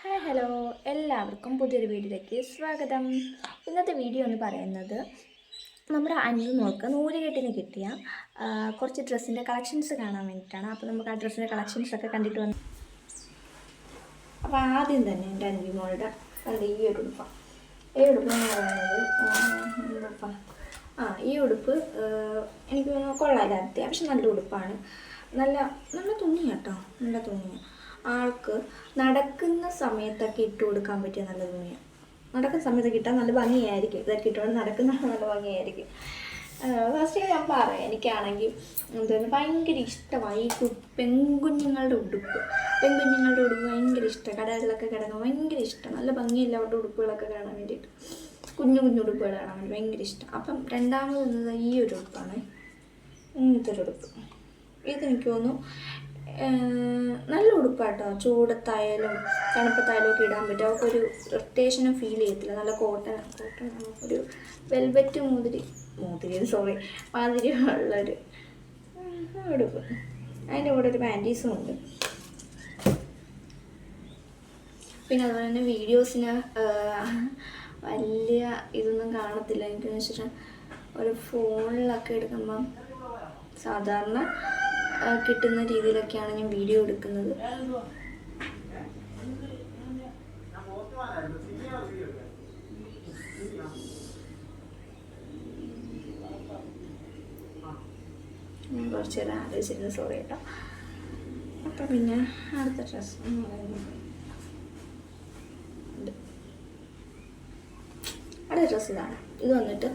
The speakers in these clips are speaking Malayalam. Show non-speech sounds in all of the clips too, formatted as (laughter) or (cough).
Hi hello. എല്ലാവർക്കും പുതിയൊരു വീഡിയോയിലേക്ക് സ്വാഗതം. ഇന്നത്തെ വീഡിയോ എന്ന് പറയുന്നത് നമ്മുടെ അഞ്ചു നോക്ക് നൂലുകെട്ടിന് കിട്ടിയ കുറച്ച് ഡ്രസ്സിന്റെ കളക്ഷൻസ് കാണാൻ വേണ്ടിയിട്ടാണ്. അപ്പോൾ നമുക്ക് ആ ഡ്രസ്സിന്റെ കളക്ഷൻസൊക്കെ കണ്ടിട്ട് വന്നു അപ്പോൾ ആദ്യം തന്നെ എന്റെ അഞ്ചു മോളുടെ ഈ ഒരു ഉടുപ്പാണ് ഈ ഉടുപ്പ് എന്ന് പറയുന്നത് ആ, ഈ ഉടുപ്പ്. എനിക്ക് കൊള്ളാതെ അത്യാവശ്യം നല്ല ഉടുപ്പാണ്. നല്ല നല്ല തുണിയാട്ടോ. നല്ല തുണിയാണ് ആൾക്ക് നടക്കുന്ന സമയത്തൊക്കെ ഇട്ട് കൊടുക്കാൻ പറ്റിയ നല്ല തുണിയാണ് നടക്കുന്ന സമയത്ത് കിട്ടാൻ നല്ല ഭംഗിയായിരിക്കും. ഇതൊക്കെ ഇട്ടുകൊണ്ട് നടക്കുന്ന (laughs) നല്ല ഭംഗിയായിരിക്കും. ഫസ്റ്റ് ഞാൻ പറയാം. എനിക്കാണെങ്കിൽ എന്താണ് ഭയങ്കര ഇഷ്ടമായി പെൺകുഞ്ഞുങ്ങളുടെ ഉടുപ്പ്. പെൺകുഞ്ഞുങ്ങളുടെ ഉടുപ്പ് ഭയങ്കര ഇഷ്ടം. കടകളിലൊക്കെ കിടക്കാൻ ഭയങ്കര ഇഷ്ടം. നല്ല ഭംഗിയില്ല അവരുടെ ഉടുപ്പുകളൊക്കെ കാണാൻ വേണ്ടിയിട്ട്. കുഞ്ഞു കുഞ്ഞു ഉടുപ്പുകൾ കാണാൻ വേണ്ടി ഭയങ്കര ഇഷ്ടം. അപ്പം രണ്ടാമത് വന്നത് ഈ ഒരു ഉടുപ്പാണ്. ഇങ്ങനത്തെ ഒരു ഉടുപ്പ്. ഇതെനിക്ക് തോന്നുന്നു ഉടുപ്പാട്ടോ ചൂടത്തായാലും തണുപ്പത്തായാലും ഒക്കെ ഇടാൻ പറ്റും. അവർക്ക് ഒരു ഇറിറ്റേഷനും ഫീൽ ചെയ്യത്തില്ല. നല്ല കോട്ടൺ കോട്ടൺ ഒരു വെൽവെറ്റ് മുതിരി. മുതിരി സോറി മാതിരി ഉള്ളൊരു ഉടുപ്പ് അതിന്റെ കൂടെ ഒരു പാന്റീസും ഉണ്ട്. പിന്നെ അതുപോലെ തന്നെ വീഡിയോസിന് വലിയ ഇതൊന്നും കാണത്തില്ല. എനിക്ക് വെച്ചിട്ട് ഒരു ഫോണിലൊക്കെ എടുക്കുമ്പം സാധാരണ കിട്ടുന്ന രീതിയിലൊക്കെയാണ് ഞാൻ വീഡിയോ എടുക്കുന്നത്. ഞാൻ കുറച്ച് നേരം ആലോചിച്ചിരുന്നു സോറി കേട്ടോ. അപ്പം പിന്നെ അടുത്ത പറയുന്നത്. അടുത്ത ഡ്രസ്സ് ഇതാണ്. ഇത് വന്നിട്ട്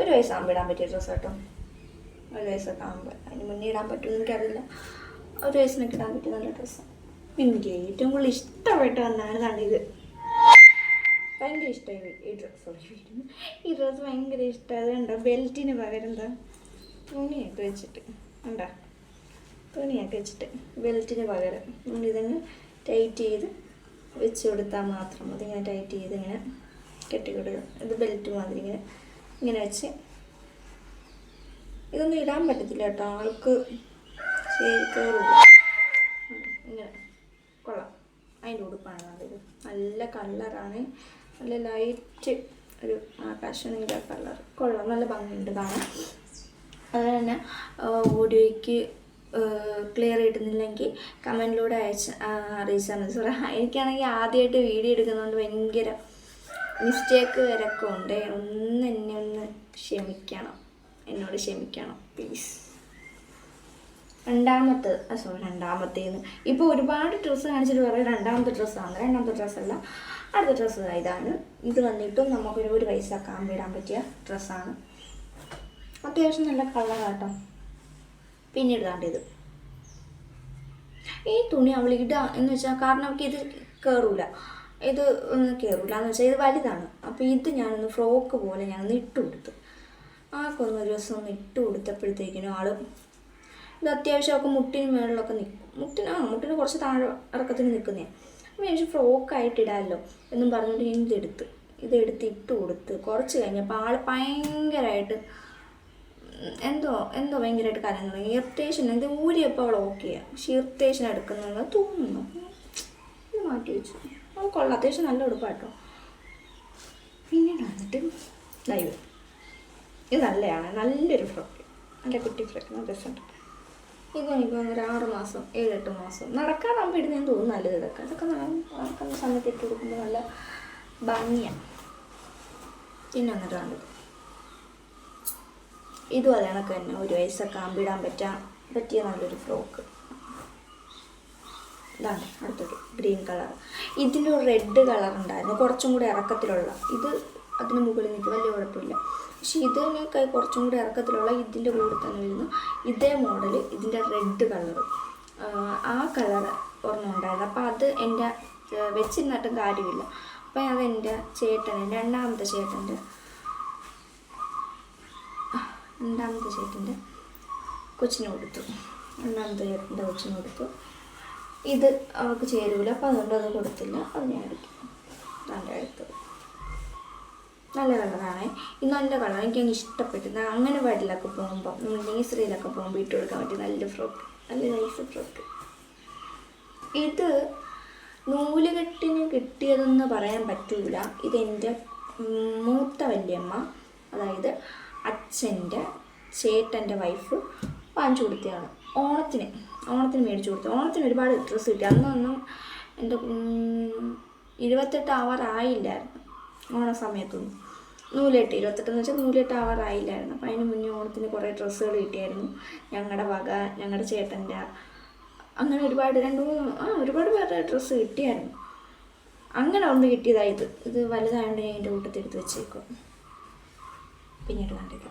ഒരു വയസ്സാകുമ്പോൾ ഇടാൻ പറ്റിയ ഡ്രസ്സ് കേട്ടോ. ഒരു വയസ്സൊക്കെ ആകുമ്പോൾ അതിന് മുന്നേ ഇടാൻ പറ്റുമെന്ന് എനിക്കറിയില്ല. ഒരു വയസ്സിനൊക്കെ ഇടാൻ പറ്റിയ നല്ല ഡ്രസ്സാണ് എനിക്ക് ഏറ്റവും കൂടുതൽ ഇഷ്ടപ്പെട്ട് വന്നാണ് കണ്ടത് ഭയങ്കര ഇഷ്ടമായി ഈ ഡ്രസ്സ് ഈ ഡ്രസ്സ് ഭയങ്കര ഇഷ്ടം. അതുണ്ടോ ബെൽറ്റിന് പകരം എന്താ? തുണിയൊക്കെ വെച്ചിട്ട്. ഉണ്ടോ തുണിയൊക്കെ വെച്ചിട്ട് ബെൽറ്റിന് പകരം നമ്മൾ ഇതങ്ങ് ടൈറ്റ് ചെയ്ത് വെച്ച് കൊടുത്താൽ മാത്രം അതിങ്ങനെ ടൈറ്റ് ചെയ്ത് ഇങ്ങനെ കെട്ടിക്കൊടുക്കുക. ഇത് ബെൽറ്റ് മാതിരി ഇങ്ങനെ ഇങ്ങനെ വെച്ച് ഇതൊന്നും ഇടാൻ പറ്റത്തില്ല കേട്ടോ. ആൾക്ക് ശരി ഇങ്ങനെ. കൊള്ളാം. അതിന്റെ ഉടുപ്പാണ് നല്ലത് നല്ല കളറാണ്. നല്ല ലൈറ്റ് ഒരു ആകാശ കളർ. കൊള്ളാം. നല്ല ഭംഗിയുണ്ട് കാണാൻ. അതുപോലെ തന്നെ ഓഡിയോയ്ക്ക് ക്ലിയർ കിട്ടുന്നില്ലെങ്കിൽ കമന്റിലൂടെ അയച്ച് അറിയിച്ചാൽ മതി. സോറി. എനിക്കാണെങ്കിൽ ആദ്യമായിട്ട് വീഡിയോ എടുക്കുന്നതുകൊണ്ട് ഭയങ്കര മിസ്റ്റേക്ക് വരൊക്കെ ഉണ്ട്. ഒന്ന് എന്നെ ഒന്ന് ക്ഷമിക്കണം. എന്നോട് ക്ഷമിക്കണം പ്ലീസ് രണ്ടാമത്തെ സോറി രണ്ടാമത്തേന്ന് ഇപ്പോൾ ഒരുപാട് ഡ്രസ്സ് കാണിച്ചിട്ട് പറയും രണ്ടാമത്തെ ഡ്രസ്സാണ് രണ്ടാമത്തെ ഡ്രസ്സല്ല അടുത്ത ഡ്രസ്സ് ഇതാണ്. ഇത് വന്നിട്ടും നമുക്ക് ഒരു പൈസ കാമ്പിടാൻ പറ്റിയ ഡ്രസ്സാണ് അത്യാവശ്യം നല്ല കളർ കളറാട്ടോ പിന്നീട് ദാണ്ട് ഇത്. ഈ തുണി അവൾ ഇടുക എന്ന് വെച്ചാൽ കാരണം അവൾക്ക് ഇത് കയറൂല ഇത് ഒന്ന് കയറൂല എന്ന് വെച്ചാൽ ഇത് വലുതാണ്. അപ്പോൾ ഇത് ഞാനൊന്ന് ഫ്രോക്ക് പോലെ ഞാനൊന്ന് ഇട്ടു കൊടുത്തു ആക്കൊന്ന് ഒരു ദിവസം ഒന്ന് ഇട്ട് കൊടുത്തപ്പോഴത്തേക്കിനും ആൾ ഇത് അത്യാവശ്യം ഒക്കെ മുട്ടിന് മുകളിലൊക്കെ നിൽക്കും മുട്ടിന് ആ മുട്ടിന് കുറച്ച് താഴെ ഇറക്കത്തിന് നിൽക്കുന്നേ അപ്പം എനിക്ക് ഫ്രോക്കായിട്ട് ഇടാമല്ലോ എന്നും പറഞ്ഞിട്ട് ഞാൻ ഇതെടുത്ത് ഇതെടുത്ത് ഇട്ട് കൊടുത്ത് കുറച്ച് കഴിഞ്ഞപ്പോൾ ആൾ ഭയങ്കരമായിട്ട് എന്തോ എന്തോ ഭയങ്കരമായിട്ട് കരഞ്ഞു തുടങ്ങി. ഇറിറ്റേഷൻ ഇത് ഊരിയപ്പോൾ അവൾ ഓക്കെയാണ് പക്ഷെ ഇറിറ്റേഷൻ എടുക്കുന്നതെന്ന് തോന്നുന്നു. ഇത് മാറ്റി വെച്ചു. അവൾ കൊള്ളാം. അത്യാവശ്യം നല്ല ഉടുപ്പാട്ടോ. പിന്നീട് വന്നിട്ട് ലൈവ് ഇത് നല്ലതാണ് നല്ലൊരു ഫ്രോക്ക്. നല്ല കുട്ടി ഫ്രോക്ക്. നല്ല രസമുണ്ട്. ഇത് എനിക്ക് ഒരു ആറ് മാസം ഏഴെട്ട് മാസം. നടക്കാറാകുമ്പോൾ ഇടുന്നതെന്ന് തോന്നുന്നു നല്ലത് ഇതൊക്കെ. അതൊക്കെ നടക്കുന്ന സമയത്ത് ഇട്ട് കൊടുക്കുമ്പോൾ നല്ല ഭംഗിയാണ് പിന്നെ വന്നിട്ട് കണ്ടത് ഇതും അത് കണക്ക് തന്നെ. ഒരു വയസ്സൊക്കെ ആകുമ്പോൾ പറ്റാൻ പറ്റിയ നല്ലൊരു ഫ്രോക്ക്. ഇതാണ് അടുത്തൊരു ഗ്രീൻ കളർ ഇതിന്റെ ഒരു റെഡ് കളർ ഉണ്ടായിരുന്നു കുറച്ചും കൂടി ഇറക്കത്തിലുള്ള. ഇത് അതിന് മുകളിൽ നിൽക്കും വലിയ കുഴപ്പമില്ല. പക്ഷെ ഇതിനൊക്കെ കുറച്ചും കൂടി ഇറക്കത്തിലുള്ള ഇതിന്റെ കൂടെ തന്നെ വരുന്നു. ഇതേ മോഡൽ ഇതിന്റെ റെഡ് കളർ ആ കളർ ഒരെണ്ണം അപ്പോൾ അത് എന്റെ വെച്ചിരുന്നിട്ടും കാര്യമില്ല. അപ്പോൾ അത് എന്റെ ചേട്ടന് രണ്ടാമത്തെ ചേട്ടന്റെ രണ്ടാമത്തെ ചേട്ടന്റെ കൊച്ചിന് കൊടുത്തു. രണ്ടാമത്തെ ചേട്ടന്റെ കൊച്ചിന് കൊടുത്തു. ഇത് അവൾക്ക് ചേരൂല. അപ്പം അതുകൊണ്ട് അത് കൊടുത്തില്ല. അത് ഞാൻ നല്ല എടുത്തത്. നല്ല കളറാണ് ഇത് നല്ല കളർ എനിക്ക് അങ്ങ് ഇഷ്ടപ്പെട്ടു. ഞാൻ അങ്ങനെ വഴിയിലൊക്കെ പോകുമ്പോൾ നേഴ്സറിയിലൊക്കെ പോകുമ്പോൾ ഇട്ട് കൊടുക്കാൻ പറ്റിയ നല്ല ഫ്രോക്ക്. നല്ല നൈസ് ഫ്രോക്ക്. ഇത് നൂലുകെട്ടിന് കിട്ടിയതെന്ന് പറയാൻ പറ്റൂല. ഇതെന്റെ മൂത്ത വല്യമ്മ അതായത് അച്ഛന്റെ ചേട്ടന്റെ വൈഫ് വാങ്ങിച്ചു കൊടുത്തതാണ്. ഓണത്തിന് ഓണത്തിന് മേടിച്ചു കൊടുത്തു. ഓണത്തിന് ഒരുപാട് ഡ്രസ്സ് കിട്ടി. അന്നൊന്നും എന്റെ ഇരുപത്തെട്ട് അവർ ആയില്ലായിരുന്നു. ഓണ സമയത്തൊന്നും നൂലെട്ട് ഇരുപത്തെട്ടെന്ന് വെച്ചാൽ നൂലെട്ട് ആവാറായില്ലായിരുന്നു. അപ്പം അതിന് മുന്നേ ഓണത്തിന് കുറേ ഡ്രസ്സുകൾ കിട്ടിയായിരുന്നു. ഞങ്ങളുടെ വക ഞങ്ങളുടെ ചേട്ടന്റെ അങ്ങനെ ഒരുപാട് രണ്ട് മൂന്ന് ആ ഒരുപാട് പേരുടെ ഡ്രസ്സ് കിട്ടിയായിരുന്നു. അങ്ങനെ ഒന്ന് കിട്ടിയതായത് ഇത്. വലുതായതുകൊണ്ട് ഞാൻ എന്റെ കൂട്ടത്തിൽ എടുത്ത് വെച്ചേക്കും. പിന്നീട് കണ്ടില്ല.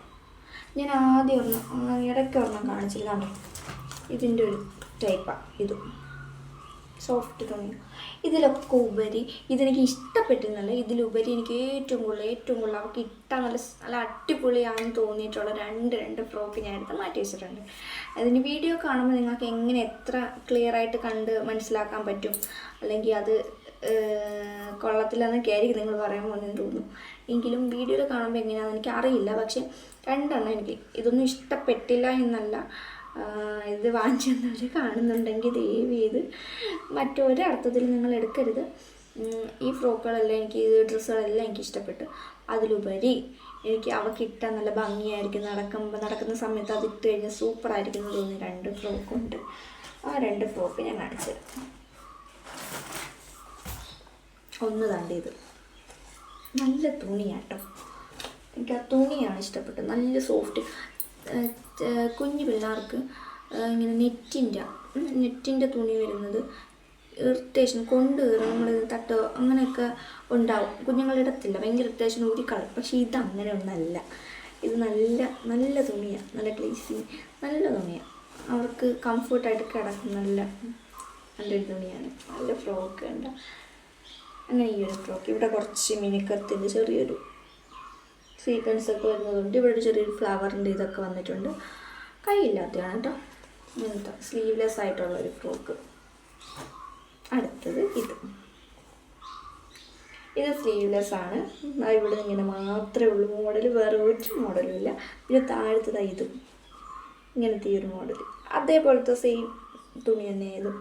ഞാൻ ആദ്യം ഒന്ന് ഇടയ്ക്ക് ഒരെണ്ണം കാണിച്ചില്ല. ഇതിന്റെ ഒരു ടൈപ്പാണ് ഇത്. സോഫ്റ്റ് തുണി. ഇതിലൊക്കെ ഉപരി. ഇതെനിക്ക് ഇഷ്ടപ്പെട്ടിരുന്നല്ല. ഇതിലുപരി എനിക്ക് ഏറ്റവും കൂടുതൽ ഏറ്റവും കൂടുതൽ അവർക്ക് ഇട്ടാൽ നല്ല നല്ല അടിപൊളിയാണെന്ന് തോന്നിയിട്ടുള്ള രണ്ട് രണ്ട് ഫ്രോക്ക് ഞാൻ എടുത്ത് മാറ്റി വെച്ചിട്ടുണ്ട്. അതിന് വീഡിയോ കാണുമ്പോൾ നിങ്ങൾക്ക് എങ്ങനെ എത്ര ക്ലിയർ ആയിട്ട് കണ്ട് മനസ്സിലാക്കാൻ പറ്റും? അല്ലെങ്കിൽ അത് കൊള്ളത്തില്ലെന്നൊക്കെ ആയിരിക്കും നിങ്ങൾ പറയുമ്പോൾ എന്ന് തോന്നുന്നു. എങ്കിലും വീഡിയോയിൽ കാണുമ്പോൾ എങ്ങനെയാണെന്ന് എനിക്ക് അറിയില്ല. പക്ഷേ രണ്ടെണ്ണം എനിക്ക് ഇതൊന്നും ഇഷ്ടപ്പെട്ടില്ല എന്നല്ല. ഇത് വാങ്ങിച്ചെന്നവർ കാണുന്നുണ്ടെങ്കിൽ ദയവ് ചെയ്ത് മറ്റൊരർത്ഥത്തിൽ നിങ്ങൾ എടുക്കരുത്. ഈ ഫ്രോക്കുകളെല്ലാം എനിക്ക് ഡ്രസ്സുകളെല്ലാം എനിക്ക് ഇഷ്ടപ്പെട്ടു. അതിലുപരി എനിക്ക് അവ കിട്ടാൻ നല്ല ഭംഗിയായിരിക്കും. നടക്കുമ്പോൾ നടക്കുന്ന സമയത്ത് അത് ഇട്ട് കഴിഞ്ഞാൽ സൂപ്പറായിരിക്കും എന്ന് തോന്നി രണ്ട് ഫ്രോക്കുണ്ട്. ആ രണ്ട് ഫ്രോക്ക് ഞാൻ കാണിച്ചു ഒന്ന് തണ്ടിയത് നല്ല തുണിയാട്ടോ. എനിക്ക് ആ തുണിയാണ് ഇഷ്ടപ്പെട്ടത്. നല്ല സോഫ്റ്റ്. കുഞ്ഞു പിള്ളേർക്ക് ഇങ്ങനെ നെറ്റിന്റെ നെറ്റിന്റെ തുണി വരുന്നത് ഇറിറ്റേഷൻ കൊണ്ട് നമ്മൾ തട്ടോ അങ്ങനെയൊക്കെ ഉണ്ടാവും. കുഞ്ഞുങ്ങളിടത്തില്ല ഭയങ്കര ഇറിറ്റേഷൻ ഊരിക്കളയും. പക്ഷേ ഇത് അങ്ങനെ ഒന്നല്ല. ഇത് നല്ല നല്ല തുണിയാണ് നല്ല ഗ്ലേസി നല്ല തുണിയാണ് അവർക്ക് കംഫർട്ടായിട്ട് കിടക്കും നല്ല നല്ലൊരു തുണിയാണ്. നല്ല ഫ്രോക്ക് ഉണ്ട് അങ്ങനെ ഈ ഒരു ഫ്രോക്ക്. ഇവിടെ കുറച്ച് മിനുക്കത്തിന്റെ ചെറിയൊരു സീക്വൻസ് ഒക്കെ വരുന്നതുകൊണ്ട് ഇവിടെ ഒരു ചെറിയൊരു ഫ്ലവറിന്റെ ഇതൊക്കെ വന്നിട്ടുണ്ട്. കൈയില്ലാത്തതാണ് കേട്ടോ ഇങ്ങനത്തെ സ്ലീവ്ലെസ് ആയിട്ടുള്ള ഒരു ഫ്രോക്ക് അടുത്തത് ഇത്. ഇത് സ്ലീവ്ലെസ് ആണ്. ഇവിടെ ഇങ്ങനെ മാത്രമേ ഉള്ളൂ മോഡൽ വേറെ ഒരു മോഡലും ഇല്ല. പിന്നെ താഴത്തത് ഇതും. ഇങ്ങനത്തെ ഈ ഒരു മോഡൽ അതേപോലത്തെ സെയിം തുണി തന്നെ ഇതും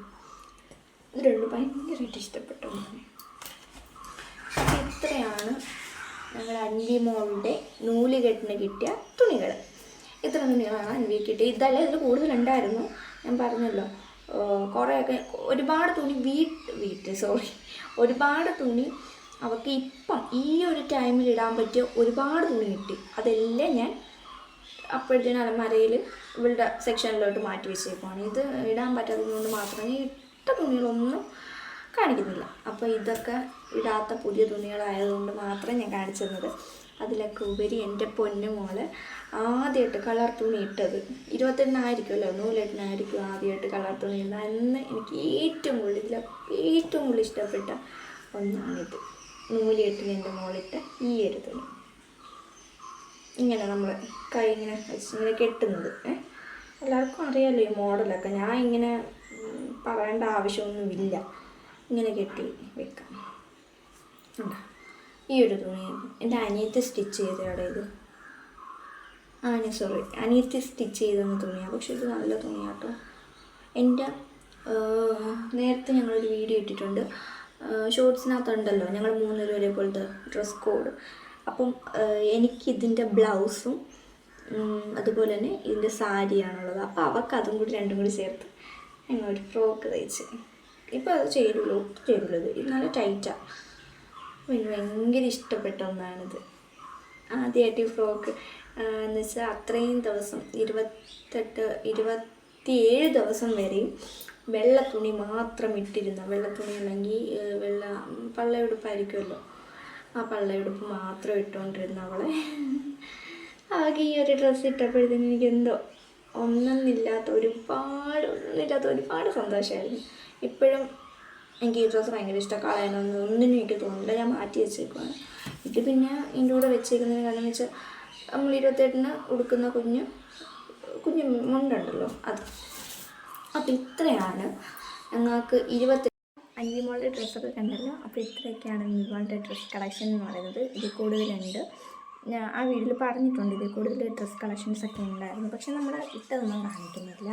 ഇത് രണ്ടും ഭയങ്കരമായിട്ട് ഇഷ്ടപ്പെട്ടു ഇത്രയാണ് ഞങ്ങളുടെ അൻവി മോളുടെ നൂലുകെട്ടിന് കിട്ടിയ തുണികൾ ഇത്ര തുണികളാണ് അൻവി കിട്ടിയത്? ഇതല്ല ഇതിൽ കൂടുതലുണ്ടായിരുന്നു ഞാൻ പറഞ്ഞല്ലോ. കുറേയൊക്കെ ഒരുപാട് തുണി വീട്ട് വീട്ട് സോറി ഒരുപാട് തുണി അവൾക്ക് ഇപ്പം ഈ ഒരു ടൈമിൽ ഇടാൻ പറ്റിയ ഒരുപാട് തുണി കിട്ടി. അതെല്ലാം ഞാൻ അപ്പോഴത്തേനും അലമാരയിൽ ഇവളുടെ സെക്ഷനിലോട്ട് മാറ്റി വെച്ചേക്കുവാണ്. ഇത് ഇടാൻ പറ്റാത്തത് മാത്രമേ ഇട്ട തുണികളൊന്നും കാണിക്കുന്നില്ല. അപ്പോൾ ഇതൊക്കെ ഇടാത്ത പുതിയ തുണികളായതുകൊണ്ട് മാത്രം ഞാൻ കാണിച്ചു തന്നത് അതിലൊക്കെ ഉപരി എന്റെ പൊന്നു മോൾ ആദ്യമായിട്ട് കളർ തുണി ഇട്ടത്. ഇരുപത്തെണ്ണായിരിക്കുമല്ലോ നൂലെട്ടിനായിരിക്കും ആദ്യമായിട്ട് കളർ തുണി ഇടുന്നത്. അന്ന് എനിക്ക് ഏറ്റവും കൂടുതൽ ഇതിലൊക്കെ ഏറ്റവും കൂടുതൽ ഇഷ്ടപ്പെട്ട ഒന്നാണിത്. നൂലെട്ടിന് എന്റെ മോളിട്ട ഈ ഒരു തുണി. ഇങ്ങനെ നമ്മൾ കൈ ഇങ്ങനെ വെച്ച് ഇങ്ങനെ കെട്ടുന്നത്. എല്ലാവർക്കും അറിയാമല്ലോ ഈ മോഡലൊക്കെ. ഞാൻ ഇങ്ങനെ പറയേണ്ട ആവശ്യമൊന്നുമില്ല. ഇങ്ങനെ കെട്ടി വെക്കാം? ഈ ഒരു തുണി എന്റെ അനിയത്തെ സ്റ്റിച്ച് ചെയ്തവിടെ ഇത്. ആ ഞാൻ സോറി അനിയത്തെ സ്റ്റിച്ച് ചെയ്തെന്ന തുണിയാണ് പക്ഷെ ഇത് നല്ല തുണിയാട്ടോ എന്റെ നേരത്തെ ഞങ്ങളൊരു വീഡിയോ ഇട്ടിട്ടുണ്ട്. ഷോർട്സിനകത്തുണ്ടല്ലോ ഞങ്ങൾ മൂന്നുപേരും ഒരേപോലത്തെ ഡ്രസ് കോഡ് അപ്പം എനിക്ക് എനിക്കിതിന്റെ ബ്ലൗസും അതുപോലെ തന്നെ ഇതിന്റെ സാരിയാണുള്ളത്. അപ്പോൾ അവർക്ക് അതും കൂടി രണ്ടും കൂടി ചേർത്ത് ഞങ്ങളൊരു ഫ്രോക്ക് തയ്ച്ച്. ഇപ്പോൾ അത് ചെയ്തുള്ളൂ ഒട്ടും ചെയ്തുള്ളൂ ഇത് നല്ല ടൈറ്റാണ് എനിക്ക് ഭയങ്കര ഇഷ്ടപ്പെട്ട ഒന്നാണിത്. ആദ്യമായിട്ട് ഈ ഫ്രോക്ക് എന്ന് വെച്ചാൽ അത്രയും ദിവസം ഇരുപത്തെട്ട് ഇരുപത്തിയേഴ് ദിവസം വരെയും വെള്ള തുണി മാത്രം ഇട്ടിരുന്ന വെള്ള തുണി അല്ലെങ്കിൽ വെള്ള പള്ളയുടുപ്പായിരിക്കുമല്ലോ ആ പള്ളയുടുപ്പ് മാത്രം ഇട്ടുകൊണ്ടിരുന്ന അവളെ. ആകെ ഈ ഒരു ഡ്രസ്സ് ഇട്ടപ്പോഴത്തേനും എനിക്ക് എന്തോ ഒന്നൊന്നില്ലാത്ത ഒരുപാട് ഒന്നില്ലാത്ത ഒരുപാട് സന്തോഷമായിരുന്നു. ഇപ്പോഴും എനിക്ക് ഈ ഡ്രസ്സ് ഭയങ്കര ഇഷ്ടം കളയണമെന്ന് ഒന്നിനും എനിക്ക് തോന്നുന്നില്ല. ഞാൻ മാറ്റി വെച്ചേക്കുവാണ്. ഇത് പിന്നെ ഇതിന്റെ കൂടെ വെച്ചേക്കുന്നതിന് കാരണം വെച്ചാൽ നമ്മൾ ഇരുപത്തെട്ടിന് ഉടുക്കുന്ന കുഞ്ഞ് കുഞ്ഞ് മുണ്ടുണ്ടല്ലോ അത്. അപ്പോൾ ഇത്രയാണ് ഞങ്ങൾക്ക് ഇരുപത്തി അഞ്ചിമോളുടെ ഡ്രസ്സൊക്കെ കണ്ടല്ലോ. അപ്പോൾ ഇത്രയൊക്കെയാണ് നിങ്ങളുടെ ഡ്രസ്സ് കളക്ഷൻ എന്ന് പറയുന്നത്. ഇത് കൂടുതലുണ്ട്. ആ വീഡിയോയിൽ പറഞ്ഞിട്ടുണ്ട് ഇതിൽ കൂടുതൽ ഡ്രസ്സ് കളക്ഷൻസ് ഒക്കെ ഉണ്ടായിരുന്നു. പക്ഷെ നമ്മൾ ഇട്ടതൊന്നും കാണിക്കുന്നില്ല.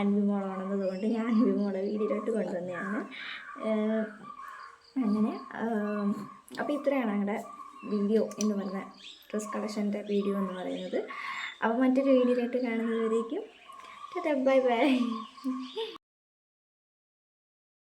അൻവിമോളാണെന്നതുകൊണ്ട് ഞാൻ അൻവിമോളെ വീഡിയോയിലോട്ട് കൊണ്ടുവന്നതാണ്. ഏഹ് അങ്ങനെ അപ്പോൾ ഇത്രയാണ് ഞങ്ങളുടെ വീഡിയോ എന്ന് പറഞ്ഞ ഡ്രസ് കളക്ഷന്റെ വീഡിയോ എന്ന് പറയുന്നത്. അപ്പോൾ മറ്റൊരു വീഡിയോയിലോട്ട് കാണുന്നതുവരേക്കും ബൈ ബൈ.